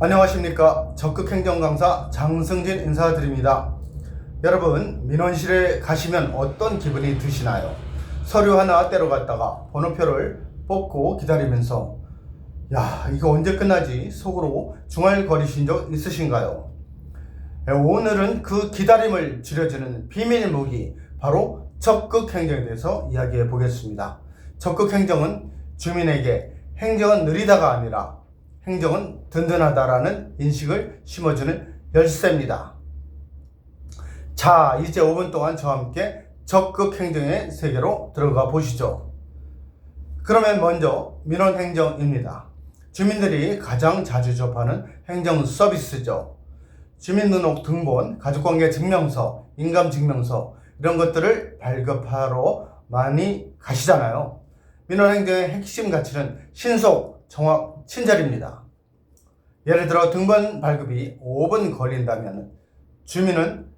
안녕하십니까 적극행정 강사 장승진 인사드립니다. 여러분 민원실에 가시면 어떤 기분이 드시나요? 서류 하나 떼러 갔다가 번호표를 뽑고 기다리면서 야 이거 언제 끝나지 속으로 중얼거리신 적 있으신가요? 예, 오늘은 그 기다림을 줄여주는 비밀 무기 바로 적극행정에 대해서 이야기해 보겠습니다. 적극행정은 주민에게 행정은 느리다가 아니라 행정은 든든하다라는 인식을 심어주는 열쇠입니다. 자, 이제 5분 동안 저와 함께 적극 행정의 세계로 들어가 보시죠. 그러면 먼저 민원 행정입니다. 주민들이 가장 자주 접하는 행정 서비스죠. 주민등록 등본, 가족관계 증명서, 인감 증명서 이런 것들을 발급하러 많이 가시잖아요. 민원행정의 핵심 가치는 신속, 정확, 친절입니다. 예를 들어 등본 발급이 5분 걸린다면 주민은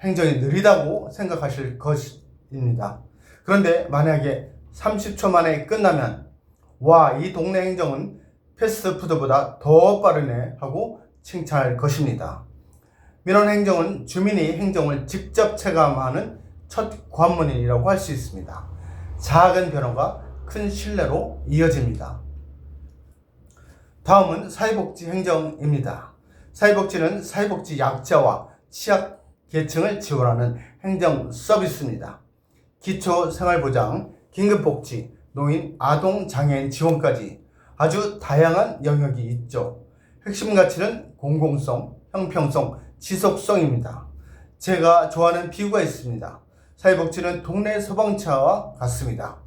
행정이 느리다고 생각하실 것입니다. 그런데 만약에 30초 만에 끝나면 와, 이 동네 행정은 패스트푸드보다 더 빠르네 하고 칭찬할 것입니다. 민원 행정은 주민이 행정을 직접 체감하는 첫 관문이라고 할 수 있습니다. 작은 변화가 큰 신뢰로 이어집니다. 다음은 사회복지 행정입니다. 사회복지는 사회복지 약자와 취약 계층을 지원하는 행정 서비스입니다. 기초 생활보장, 긴급복지, 노인, 아동, 장애인 지원까지 아주 다양한 영역이 있죠. 핵심 가치는 공공성, 형평성, 지속성입니다. 제가 좋아하는 비유가 있습니다. 사회복지는 동네 소방차와 같습니다.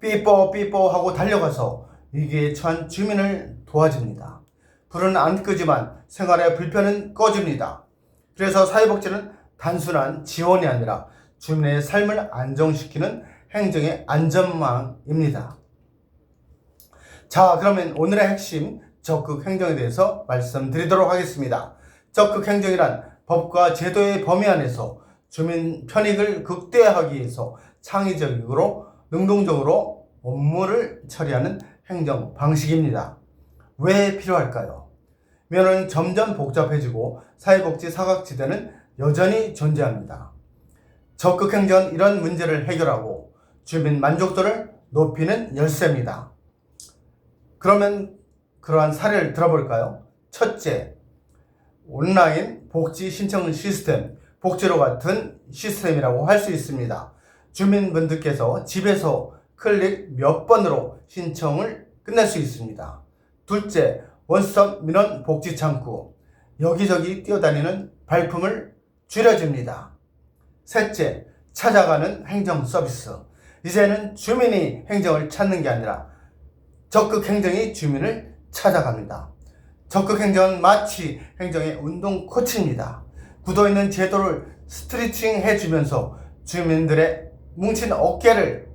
삐뽀 삐뽀 하고 달려가서 위기에 처한 주민을 도와줍니다. 불은 안 끄지만 생활의 불편은 꺼줍니다. 그래서 사회복지는 단순한 지원이 아니라 주민의 삶을 안정시키는 행정의 안전망입니다. 자, 그러면 오늘의 핵심 적극 행정에 대해서 말씀드리도록 하겠습니다. 적극 행정이란 법과 제도의 범위 안에서 주민 편익을 극대화하기 위해서 창의적으로 능동적으로 업무를 처리하는 행정 방식입니다. 왜 필요할까요? 면은 점점 복잡해지고 사회복지 사각지대는 여전히 존재합니다. 적극 행정은 이런 문제를 해결하고 주민 만족도를 높이는 열쇠입니다. 그러면 그러한 사례를 들어볼까요? 첫째, 온라인 복지 신청 시스템, 복지로 같은 시스템이라고 할 수 있습니다. 주민분들께서 집에서 클릭 몇 번으로 신청을 끝낼 수 있습니다. 둘째, 원스톱 민원 복지 창구. 여기저기 뛰어다니는 발품을 줄여줍니다. 셋째, 찾아가는 행정 서비스. 이제는 주민이 행정을 찾는 게 아니라 적극 행정이 주민을 찾아갑니다. 적극 행정은 마치 행정의 운동 코치입니다. 굳어 있는 제도를 스트레칭 해주면서 주민들의 뭉친 어깨를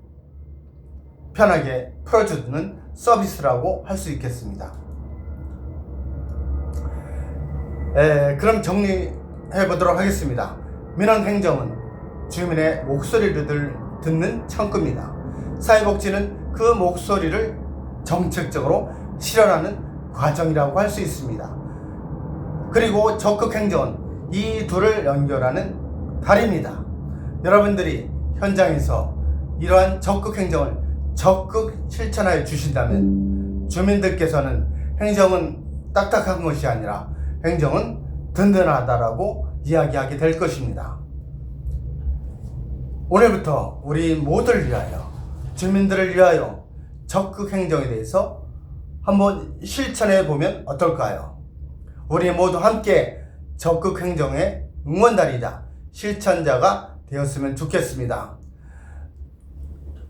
편하게 풀어주는 서비스라고 할 수 있겠습니다. 에, 그럼 정리해 보도록 하겠습니다. 민원 행정은 주민의 목소리를 듣는 창구입니다. 사회복지는 그 목소리를 정책적으로 실현하는 과정이라고 할 수 있습니다. 그리고 적극 행정은 이 둘을 연결하는 다리입니다. 여러분들이 현장에서 이러한 적극 행정을 적극 실천하여 주신다면 주민들께서는 행정은 딱딱한 것이 아니라 행정은 든든하다라고 이야기하게 될 것입니다. 오늘부터 우리 모두를 위하여 주민들을 위하여 적극 행정에 대해서 한번 실천해 보면 어떨까요? 우리 모두 함께 적극 행정의 응원단이다 실천자가 되었으면 좋겠습니다.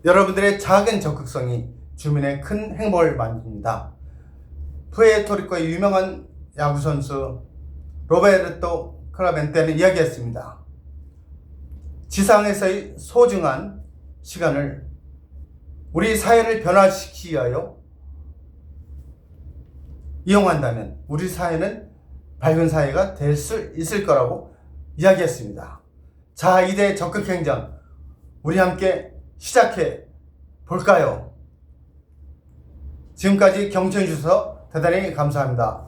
여러분들의 작은 적극성이 주민의 큰 행복을 만듭니다. 푸에토리코의 유명한 야구 선수 로베르토 크라벤테는 이야기했습니다. 지상에서의 소중한 시간을 우리 사회를 변화시키기 위하여 이용한다면 우리 사회는 밝은 사회가 될 수 있을 거라고 이야기했습니다. 자, 이대 적극 행정 우리 함께 시작해 볼까요? 지금까지 경청해 주셔서 대단히 감사합니다.